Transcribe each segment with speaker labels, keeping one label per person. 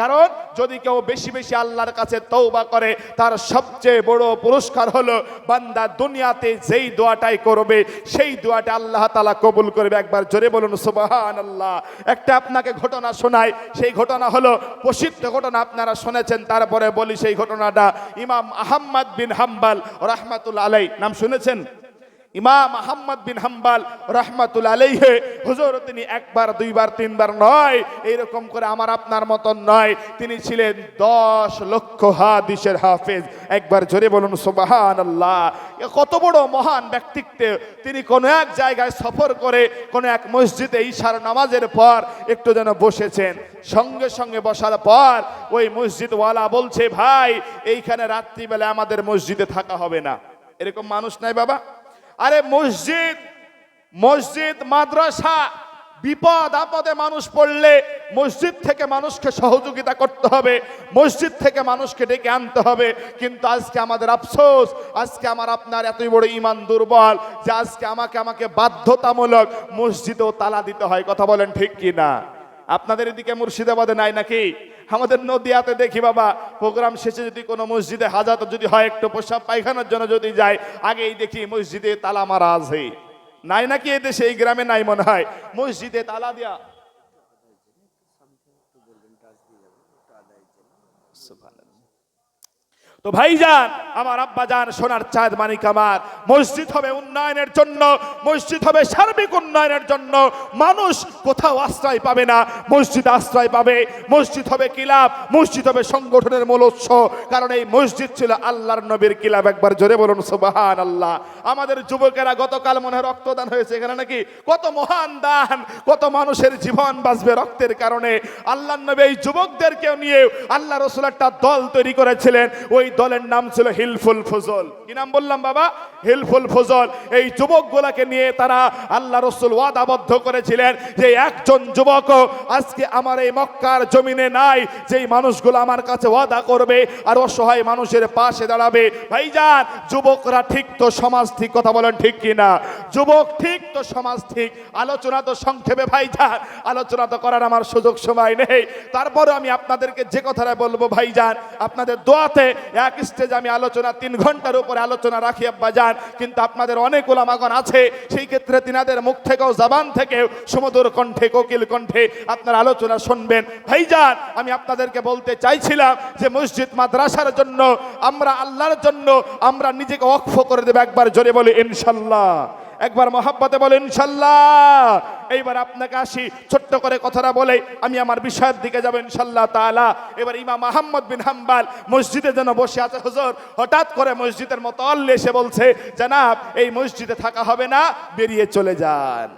Speaker 1: কারণ যদি কেউ বেশি বেশি আল্লাহর কাছে তৌবা করে, তার সবচেয়ে বড় পুরস্কার হলো বান্দা দুনিয়াতে যেই দোয়াটাই করবে, সেই দোয়াটা আল্লাহ তালা কবুল করবে। একবার জোরে বলুন সুবাহান আল্লাহ একটা আপনাকে ঘটনা শোনাই। সেই ঘটনা হলো প্রসিদ্ধ ঘটনা আপনারা শুনেছেন, তারপরে বলি সেই ঘটনাটা। ইমাম আহম্মদ বিন হাম্বাল রহমাতুল আলাই নাম শুনেছেন? ইমাম আহম্মদ বিন হাম্বাল রহমাতুল আলাইহে, হুজুর, তিনি একবার, দুইবার, তিনবার নয়, এইরকম করে আমার আপনার মতন নয়। তিনি ছিলেন দশ লক্ষ হাদিসের হাফেজ। একবার জোরে বলুন সুবাহান আল্লাহ কত বড় মহান ব্যক্তিত্বে তিনি কোনো এক জায়গায় সফর করে, কোনো এক মসজিদে ঈশার নামাজের পর একটু যেন বসেছেন। সঙ্গে সঙ্গে বসার পর ওই মসজিদওয়ালা বলছে, ভাই, এইখানে রাত্রিবেলা আমাদের মসজিদে থাকা হবে না। এরকম মানুষ নাই বাবা। আরে মসজিদ মসজিদ, মাদ্রাসা, বিপদ আপদে মানুষ পড়লে মসজিদ থেকে মানুষকে সহযোগিতা করতে হবে, মসজিদ থেকে মানুষকে ডেকে আনতে হবে। কিন্তু আজকে আমাদের আফসোস, আজকে আমার আপনার এতই বড় ইমান দুর্বল যে আজকে আমাকে আমাকে বাধ্যতামূলক মসজিদেও তালা দিতে হয়, কথা বলেন ঠিক কি না আপনাদের এদিকে মুর্শিদাবাদে নাই নাকি? আমাদের নদীয়াতে দেখি বাবা প্রোগ্রাম শেষে যদি কোনো মসজিদে হাজাত যদি হয় একটু প্রসাব পায়খানার জন্য যদি যায় আগেই দেখি মসজিদে তালা মারা আছে। নাই নাকি এই দেশে? এই গ্রামে নাই মনে হয়। মসজিদে তালা দেয়া। তো ভাইজান, আমার আব্বা যান, সোনার চাঁদ মানিক আমার। মসজিদ হবে উন্নয়নের জন্য, মসজিদ হবে সার্বিক উন্নয়নের জন্য। মানুষ কোথাও আশ্রয় পাবে না, মসজিদ আশ্রয় পাবে। মসজিদ হবে কিলাব, মসজিদ হবে সংগঠনের মূল উৎস। কারণ এই মসজিদ ছিল আল্লাহর নবীর কিলাব, একবার জোরে বলুন সুবাহান আল্লাহ আমাদের যুবকেরা গতকাল মনে হয় রক্তদান হয়েছে এখানে নাকি? কত মহান দান, কত মানুষের জীবন বাঁচবে রক্তের কারণে। আল্লাহ নবী এই যুবকদেরকেও নিয়ে আল্লাহ রসুল একটা দল তৈরি করেছিলেন। ওই দলের নাম ছিল হিলফুল ফজল। কি নাম বললাম বাবা? হিলফুল ফজল, এই যুবকগুলাকে নিয়ে তারা আল্লাহ রসুল ওয়াদাবদ্ধ করেছিলেন যে একজন যুবক আজকে আমার এই মক্কার জমিনে নাই, যেই মানুষগুলো আমার কাছে ওয়াদা করবে আর অসহায় মানুষের পাশে দাঁড়াবে। ভাইজান, যুবকরা ঠিক তো সমাজ ঠিক, কথা বলেন ঠিক কি না যুবক ঠিক তো সমাজ ঠিক, আলোচনা তো সংক্ষেপে, ভাইজান, আলোচনা তো করার আমার সুযোগ সময় নেই। তারপরে আমি আপনাদেরকে যে কথাটা বলব, ভাইজান, আপনাদের দোয়াতে এক স্টেজ আমি আলোচনা, তিন ঘণ্টার উপরে আলোচনা রাখি আব্বা যান কিন্তু আপনাদের অনেক ওলামাগণ আছে, সেই ক্ষেত্রে তিনাদের মুখ থেকেও জাবান থেকেও সমুদ্র কণ্ঠে, কোকিল কণ্ঠে আপনার আলোচনা শুনবেন। ভাইজান, আমি আপনাদেরকে বলতে চাইছিলাম যে মসজিদ মাদ্রাসার জন্য, আমরা আল্লাহর জন্য, আমরা নিজেকে অক্ষ করে দেবো একবার জোরে বলি, ইনশাল্লাহ। একবার মহাব্বতে বলে, ইনশাল্লাহ। এইবার আপনাকে আসি, ছোট্ট করে কথাটা বলে, আমি আমার বিষয়ের দিকে যাব, ইনশাল্লাহ তাআলা। এবার ইমাম আহম্মদ বিন হাম্বাল মসজিদে যেন বসে আছে, হুজুর, হঠাৎ করে মসজিদের মতো অল্লে এসে বলছে, জানাব, এই মসজিদে থাকা হবে না, বেরিয়ে চলে যান।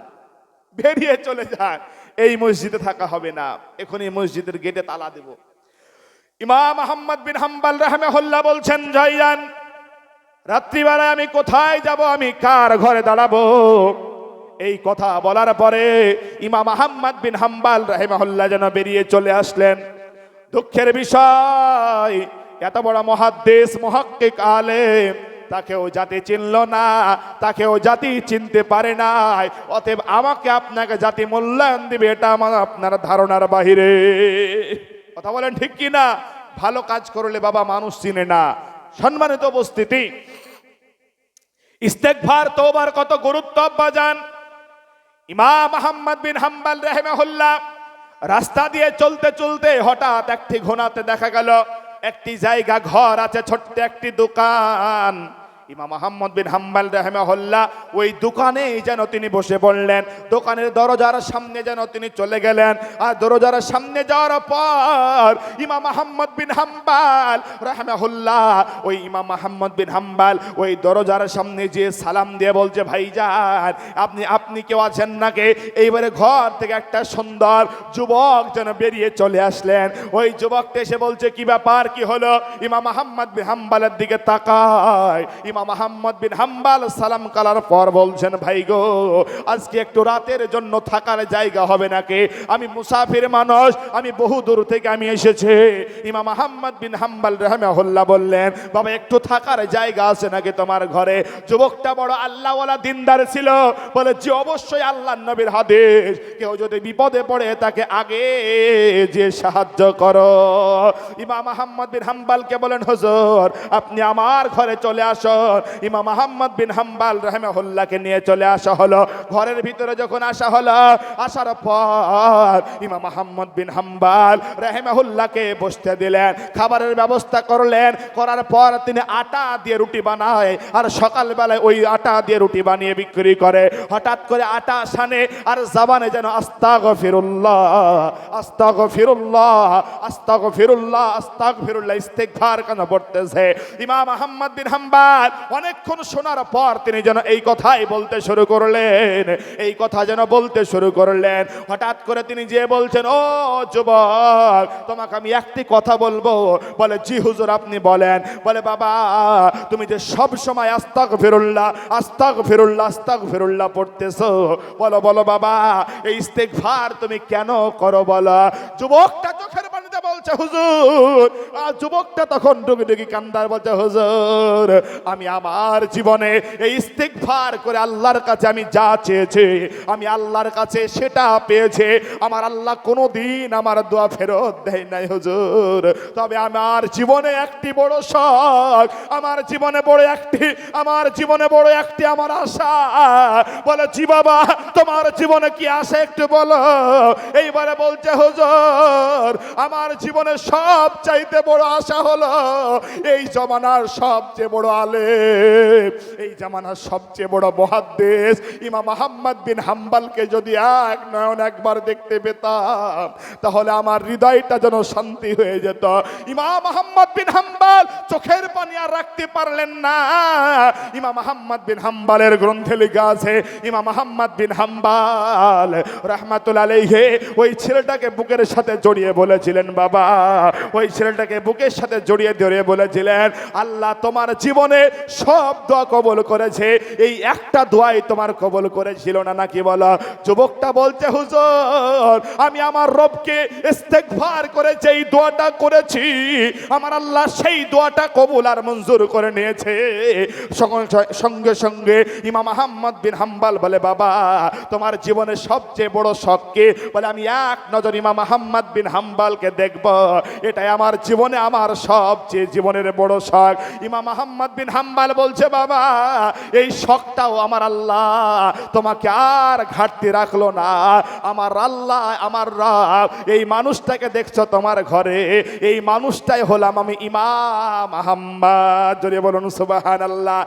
Speaker 1: বেরিয়ে চলে যান। এই মসজিদে থাকা হবে না। এখন এই মসজিদের গেটে তালা দেব। ইমাম আহম্মদ বিন হাম্বাল রাহমেহুল্লাহ বলছেন জয়ান রাত্রিবেলায় আমি কোথায় যাব? আমি কার ঘরে দাঁড়াবো? এই কথা বলার পরে ইমাম আহম্মদ বিন হাম্বাল রাহেমাহুল্লাহ যেন বেরিয়ে চলে আসলেন। দুঃখের বিষয়, এত বড় মহাদ্দেশ, মহাক্কিক আলেম, তাকেও জাতি চিনল না, তাকেও জাতি চিনতে পারে নাই। অতএব আমাকে আপনাকে জাতি মূল্যায়ন দিবে, এটা আমার, আপনার ধারণার বাহিরে। কথা বলেন ঠিক কি না ভালো কাজ করলে বাবা মানুষ চিনে না। সম্মানিত উপস্থিতি ইস্তেকভার তোবার কত গুরুত্ব বাজান ইমাম আহম্মদ বিন হাম্বাল রাহিমাহুল্লাহ রাস্তা দিয়ে চলতে চলতে হঠাৎ একটি ঘোনাতে দেখা গেল, একটি জায়গা ঘর আছে, ছোট্ট একটি দোকান। ইমাম আহম্মদ বিন হাম্বাল রাহেমাহুল্লাহ, ওই দোকানেই যেন তিনি বসে পড়লেন। দোকানের দরজার সামনে যেন তিনি চলে গেলেন। আর দরজার সামনে যাওয়ার পর ইমাম আহম্মদ বিন হাম্বাল রাহমাহুল্লাহ, ওই ইমাম আহম্মদ বিন হাম্বাল ওই দরজার সামনে যে সালাম দিয়ে বলছে ভাই ভাইজান, আপনি আপনি কেউ আছেন নাকি? এইবারে ঘর থেকে একটা সুন্দর যুবক যেন বেরিয়ে চলে আসলেন। ওই যুবকটা এসে বলছে, কি ব্যাপার? কি হলো? ইমাম আহম্মদ বিন হাম্বালের দিকে তাকায়। ইমাম আহম্মদ বিন হাম্বাল সালাম কালার পর বলছেন, ভাই গো, আজকে একটু রাতের জন্য থাকার জায়গা হবে নাকি? আমি মুসাফির মানুষ, আমি বহু দূর থেকে আমি এসেছি। ইমাম আহম্মদ বিন হাম্বাল রহমাহুল্লাহ বললেন, বাবা, একটু থাকার জায়গা আছে নাকি তোমার ঘরে? যুবকটা বড় আল্লাহওয়ালা দিনদার ছিল, বলে যে অবশ্যই আল্লাহ নবীর হাদিস। কেউ যদি বিপদে পড়ে তাকে আগে যে সাহায্য করো। ইমাম আহম্মদ বিন হাম্বালকে বলেন, হুজুর, আপনি আমার ঘরে চলে আসুন ইমাম আহম্মদ বিন হাম্বাল রহমাহুল্লাহকে নিয়ে চলে আসা হলো, ঘরের ভিতরে যখন আসা হলো, আসার পর ইমাম আহম্মদ বিন হাম্বাল রহমাহুল্লাহকে বসতে দিলেন, খাবারের ব্যবস্থা করলেন, করার পর তিনি আটা দিয়ে রুটি বানায় আর সকালবেলায় ওই আটা দিয়ে রুটি বানিয়ে বিক্রি করে। হঠাৎ করে আটা সানে আর জাবানে যেন আস্তাগ ফিরুল্লাহ আস্তাগ ফিরুল্লাহ আস্তাগ ফিরুল্লাহ আস্তাগ ফিরুল্লাহ ইস্তেকভার কেন পড়তেছে? ইমাম আহম্মদ বিন হাম্বাল অনেকক্ষণ শোনার পর তিনি যেন এই কথাই বলতে শুরু করলেন। এই কথা যেন বলতে শুরু করলেন। হঠাৎ করে তিনি যে বলছেন, ও যুবক, তোমাকে আমি একটি কথা বলব। বলে, জি হুজুর, আপনি বলেন। বলে, বাবা, তুমি যে সব সময় আস্তাক ফিরুল্লাহ আস্তাক ফিরুল্লাহ আস্তাক ফিরুল্লাহ পড়তেছো। বলো বলো, বাবা, এই ইস্তেকভার তুমি কেন করো বলো? যুবকটা চোখের বলছে, হুজুর। আর যুবকটা তখন ডুগি ডুগি কান্দার বলছে, হুজুর, আমি আমার জীবনে এই ইস্তেকভার করে আল্লাহর কাছে আমি যা চেয়েছি, আমি আল্লাহর কাছে সেটা পেয়েছে। আমার আল্লাহ কোনো দিন আমার দোয়া ফেরত দেয় নাই, হুজুর। তবে আমার জীবনে একটি বড় শখ, আমার জীবনে বড় একটি, আমার জীবনে বড় একটি আমার আশা। বলে, জি বাবা, তোমার জীবনে কি আশা একটু বলো। এইবারে বলছে, হুজুর, আমার জীবনে সব চাইতে বড় আশা হলো এই জমানার সবচেয়ে বড় আলে এই জামানার সবচেয়ে বড় মহাদ্দেশ। ইমাম আহম্মদ বিন হাম্বালকে যদি এক নয়ন একবার দেখতে পেতাম, তাহলে আমার হৃদয়টা যেন শান্তি হয়ে যেত। ইমাম আহম্মদ বিন হাম্বাল চোখের পানি আর রাখতে পারলেন না। ইমাম আহম্মদ বিন হাম্বালের গ্রন্থে লেখা আছে, ইমাম আহম্মদ বিন হাম্বাল রহমাতুল আলাইহে ওই ছেলেটাকে বুকের সাথে জড়িয়ে বলেছিলেন বাবা। ওই ছেলেটাকে বুকের সাথে জড়িয়ে ধরে বলেছিলেন, আল্লাহ তোমার জীবনে সব দোয়া কবল করেছে। এই একটা দোয়াই তোমার কবল করেছিল না নাকি বলো? যুবকটা বলছে, হুজুর, আমি আমার রবকে ইস্তেগফার করে যেই দোয়াটা করেছি। আমার আল্লাহ সেই দোয়াটা কবুল আর মঞ্জুর করে নিয়েছে। সঙ্গে- সঙ্গে ইমাম আহম্মদ বিন হাম্বাল বলে, বাবা, তোমার জীবনের সবচেয়ে বড় শখকে বলে আমি এক নজর ইমাম আহম্মদ বিন হাম্বালকে দেখব। এটাই আমার জীবনে আমার সবচেয়ে জীবনের বড় শখ। ইমাম আহম্মদ বিন হাম্বাল বলছে, বাবা, এই শখটাও আমার আল্লাহ। তোমাকে আর ঘাটতি রাখল না। আমার আল্লাহ, আমার রব। এই মানুষটাকে দেখছ তোমার ঘরে। এই মানুষটাই হলাম আমি ইমাম আহম্মদ। জোরে বলুন সুবাহান আল্লাহ